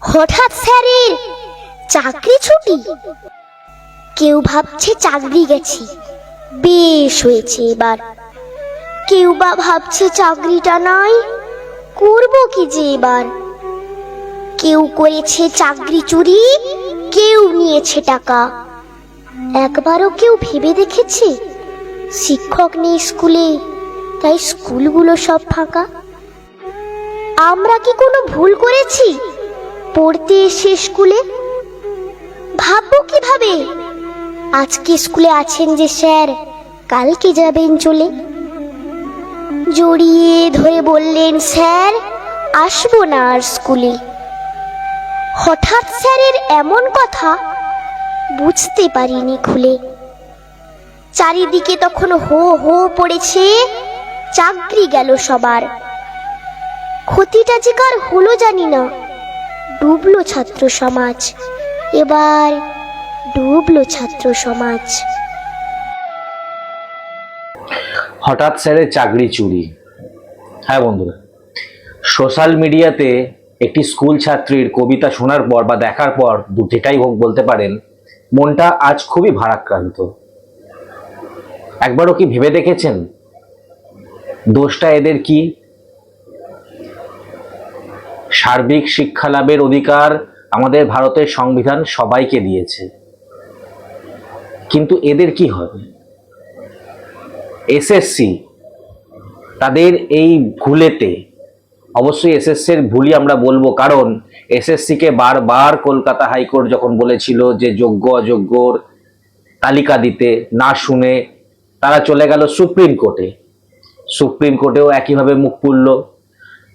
হঠাৎ স্যারের চাকরি ছুটি। কেউ ভাবছে চাকরি গেছি। বেশ হয়েছে এবার। কেউ বা ভাবছে চাকরিটা নাই, করব কি যে এবার? কেউ করেছে চাকরি চুরি, কেউ নিয়েছে টাকা। একবারও কেউ ভেবে দেখেছে? শিক্ষক নেই স্কুলে, তাই স্কুলগুলো সব ফাঁকা। আমরা কি কোনো ভুল করেছি? পড়তে এসে স্কুলে? ভাববো কীভাবে? আজকে স্কুলে আছেন যে স্যার, কালকে যাবেন চলে। জড়িয়ে ধরে বললেন, স্যার, আসব না আর স্কুলে। হঠাৎ স্যারের এমন কথা বুঝতে পারিনি খুলে। চারিদিকে তখন হো হো পড়েছে, চাকরি গেল সবার। ক্ষতিটা যে কার হলো জানি না। ডুবলো ছাত্র সমাজ। এবার ডুবলো ছাত্র সমাজ। হঠাৎ স্যারের চাকরি চুরি। হ্যাঁ বন্ধুরা, সোশ্যাল মিডিয়াতে একটি স্কুল ছাত্রীর কবিতা শোনার পর বা দেখার পর দু যেটাই হোক বলতে পারেন, মনটা আজ খুবই ভারাক্রান্ত। একবারও কি ভেবে দেখেছেন? দোষটা এদের কি? সার্বিক শিক্ষা লাভের অধিকার আমাদের ভারতের সংবিধান সবাইকে দিয়েছে। কিন্তু এদের কি হবে? এসএসসি তাদের এই ভুলেতে, অবশ্যই এসএসসি এর ভুলই আমরা বলব, কারণ এসএসসিকে বারবার কলকাতা হাইকোর্ট যখন বলেছিল যে যোগ্য, অযোগ্যর তালিকা দিতে না শুনে তারা চলে গেল সুপ্রিম কোর্টে। সুপ্রিম কোর্টেও একইভাবে মুখ পুরল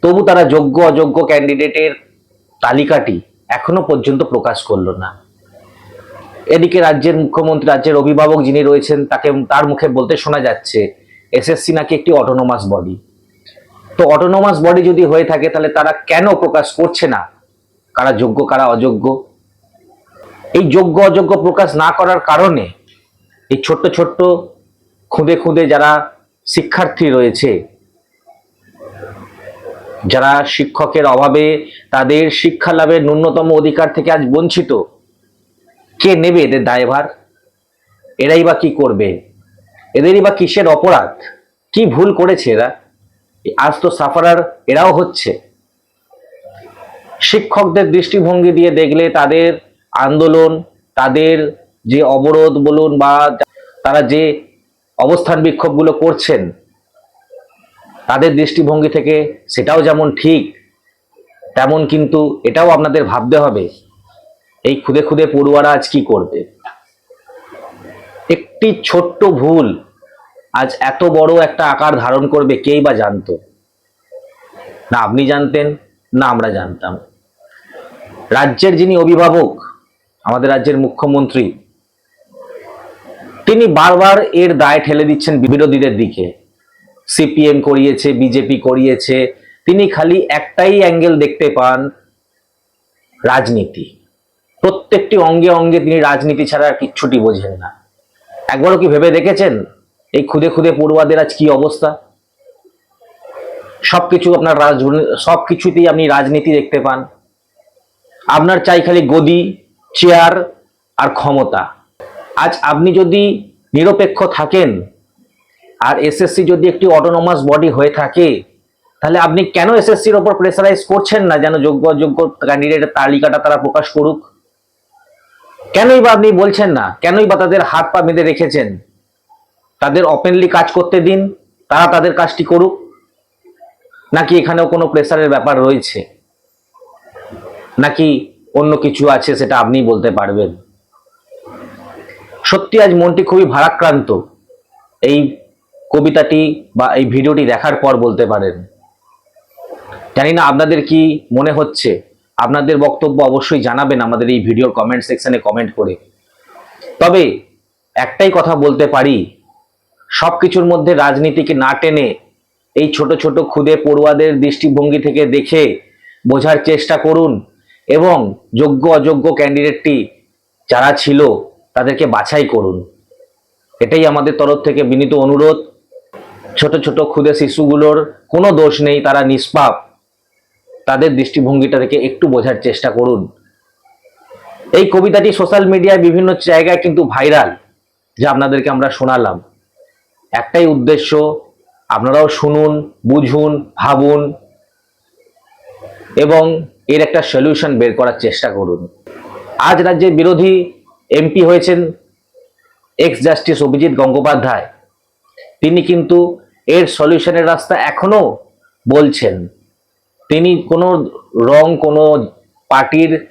তবু তারা যোগ্য, অযোগ্য ক্যান্ডিডেটের তালিকাটি এখনও পর্যন্ত প্রকাশ করল না। এদিকে রাজ্যের মুখ্যমন্ত্রী, রাজ্যের অভিভাবক যিনি রয়েছেন, তাকে তার মুখে বলতে শোনা যাচ্ছে এসএসসি নাকি একটি অটোনোমাস বডি তো অটোনোমাস বডি যদি হয়ে থাকে, তাহলে তারা কেন প্রকাশ করছে না? কারা যোগ্য, কারা অযোগ্য? এই যোগ্য, অযোগ্য প্রকাশ না করার কারণে এই ছোট্ট ছোট্ট খুঁদে খুঁদে যারা শিক্ষার্থী রয়েছে যারা শিক্ষকের অভাবে তাদের শিক্ষা লাভের ন্যূনতম অধিকার থেকে আজ বঞ্চিত, কে নেবে এদের দায়ভার? এরাই বা কি করবে? এদেরই বা কিসের অপরাধ? কি ভুল করেছে এরা? আজ তো সাফারার এরাও হচ্ছে। শিক্ষকদের দৃষ্টিভঙ্গি দিয়ে দেখলে তাদের আন্দোলন, তাদের যে অবরোধ বলুন বা তারা যে অবস্থান বিক্ষোভগুলো করছেন তাদের দৃষ্টিভঙ্গি থেকে সেটাও যেমন ঠিক, তেমন কিন্তু এটাও আপনাদের ভাবতে হবে, এই খুদে খুদে পড়ুয়ারা আজ কি করবে? একটি ছোট্ট ভুল আজ এত বড় একটা আকার ধারণ করবে কেই বা জানতো? না আপনি জানতেন, না আমরা জানতাম। রাজ্যের যিনি অভিভাবক, আমাদের রাজ্যের মুখ্যমন্ত্রী, তিনি বারবার এর দায় ঠেলে দিচ্ছেন বিরোধীদের দিকে। সিপিএম করিয়েছে বিজেপি করিয়েছে, তিনি খালি একটাই অ্যাঙ্গেল দেখতে পান, রাজনীতি। প্রত্যেকটি অঙ্গে অঙ্গে তিনি রাজনীতি ছাড়া আর কিচ্ছুটি বোঝেন না। একবারও কি ভেবে দেখেছেন এই খুদে খুদে পড়ুয়াদের আজ কি অবস্থা? সবকিছু আপনার রাজ সবকিছুতেই আপনি রাজনীতি দেখতে পান। আপনার চাই খালি গদি, চেয়ার আর ক্ষমতা। আজ আপনি যদি নিরপেক্ষ থাকেন আর এসএসসি যদি একটি অটোনোমাস বডি হয়ে থাকে, তাহলে আপনি কেন এসএসসির ওপর প্রেসারাইজ করছেন না? যেন যোগ্য অযোগ্য ক্যান্ডিডেটের তালিকাটা তারা প্রকাশ করুক। কেনই বা আপনি বলছেন না? কেনই বা তাদের হাত পা বেঁধে রেখেছেন? তাদের ওপেনলি কাজ করতে দিন, তারা তাদের কাজটি করুক। নাকি এখানেও কোনো প্রেসারের ব্যাপার রয়েছে? নাকি অন্য কিছু আছে সেটা আপনিই বলতে পারবেন? সত্যি আজ মনটি খুবই ভারাক্রান্ত। এই কবিতাটি বা এই ভিডিওটি দেখার পর বলতে পারেন। জানি না আপনাদের কি মনে হচ্ছে? আপনাদের বক্তব্য অবশ্যই জানাবেন আমাদের এই ভিডিওর কমেন্ট সেকশনে কমেন্ট করে। তবে একটাই কথা বলতে পারি সব কিছুর মধ্যে রাজনীতিকে না টেনে এই ছোট ছোট খুদে পড়ুয়াদের দৃষ্টিভঙ্গি থেকে দেখে বোঝার চেষ্টা করুন এবং যোগ্য অযোগ্য ক্যান্ডিডেটটি যারা ছিল তাদেরকে বাছাই করুন। এটাই আমাদের তরফ থেকে বিনীত অনুরোধ। ছোট ছোট ক্ষুদে শিশুগুলোর কোনো দোষ নেই, তারা নিষ্পাপ। তাদের দৃষ্টিভঙ্গিটা থেকে একটু বোঝার চেষ্টা করুন। এই কবিতাটি সোশ্যাল মিডিয়ায় বিভিন্ন জায়গায় কিন্তু ভাইরাল, যা আপনাদেরকে আমরা শোনালাম। একটাই উদ্দেশ্য, আপনারাও শুনুন, বুঝুন, ভাবুন, এবং এর একটা সলিউশন বের করার চেষ্টা করুন। আজ রাজ্যের বিরোধী এমপি হয়েছেন এক্স জাস্টিস অভিজিৎ গঙ্গোপাধ্যায়। তিনি কিন্তু এর সলিউশনের রাস্তা এখনও বলছেন। তিনি কোনো রং, কোনো পার্টির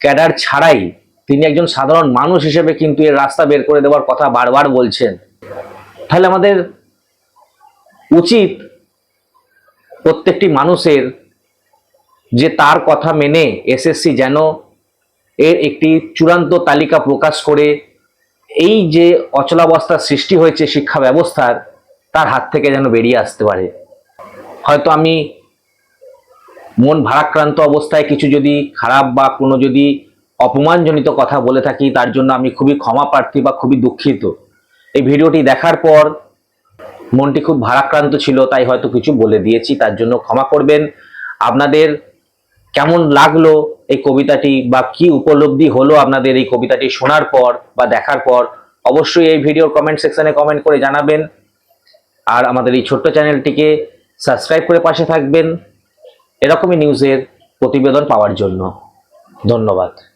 ক্যাডার ছাড়াই তিনি একজন সাধারণ মানুষ হিসেবে কিন্তু এর রাস্তা বের করে দেওয়ার কথা বারবার বলছেন। তাহলে আমাদের উচিত প্রত্যেকটি মানুষের যে তার কথা মেনে এসএসসি যেন এর একটি চূড়ান্ত তালিকা প্রকাশ করে, এই যে অচলাবস্থার সৃষ্টি হয়েছে শিক্ষা ব্যবস্থার তার হাত থেকে যেন বেরিয়ে আসতে পারে। হয়তো আমি মন ভারাক্রান্ত অবস্থায় কিছু যদি খারাপ বা কোনো যদি অপমানজনিত কথা বলে থাকি, তার জন্য আমি খুবই ক্ষমা প্রার্থী বা খুবই দুঃখিত। এই ভিডিওটি দেখার পর মনটি খুব ভারাক্রান্ত ছিল, তাই হয়তো কিছু বলে দিয়েছি, তার জন্য ক্ষমা করবেন। আপনাদের কেমন লাগল এই কবিতাটি বা কি উপলব্ধি হলো আপনাদের এই কবিতাটি শোনার পর বা দেখার পর, অবশ্যই এই ভিডিওর কমেন্ট সেকশনে কমেন্ট করে জানাবেন। আর আমাদের এই ছোট্ট চ্যানেলটিকে সাবস্ক্রাইব করে পাশে থাকবেন। এরকমই নিউজের প্রতিবেদন পাওয়ার জন্য। ধন্যবাদ।